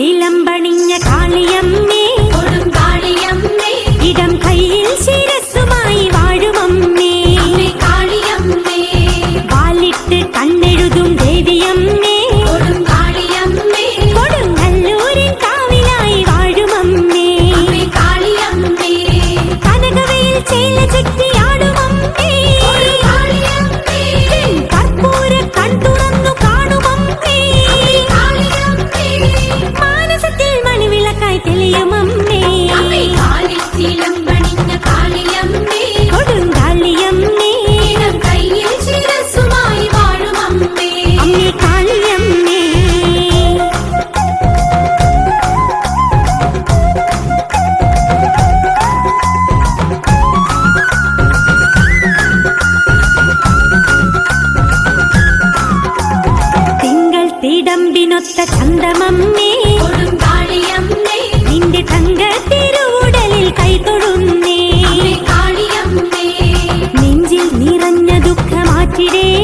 ചിലമ്പണിഞ്ഞ കാളിയമ്മേ. കാളിയമ്മേ. ഇടം കയ്യിൽ ശിരസുമായി വാഴുമമ്മേ. കാളിയമ്മേ. വാലിട്ട് കണ്ണെഴുതും ദേവിയമ്മേ. മണിവിളക്കായി തെളിയുമമ്മേ കൊടുങ്കാളിയമ്മേ കയ്യിൽ ശിരസുമായി വാഴും അമ്മേ. കാളിയമ്മേ തിടമ്പിനൊത്ത ചന്തമമ്മേ পাখিরে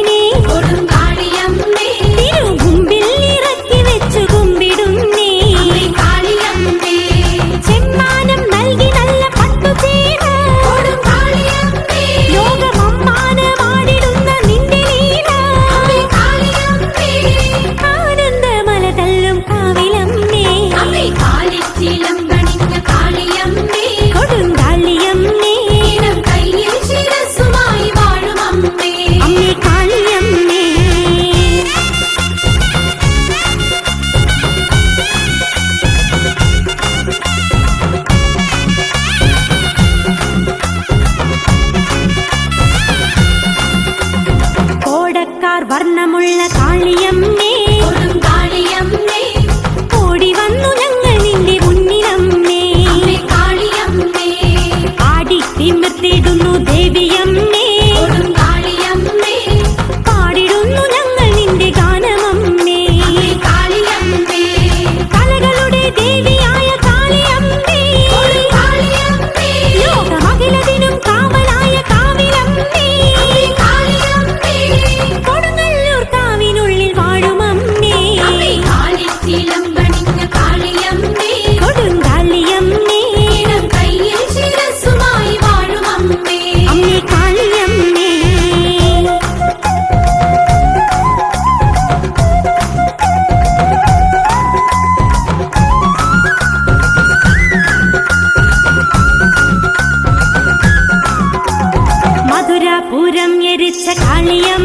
வர்ணமுள்ள காளியம் പുരം എരിച്ച കാളിയം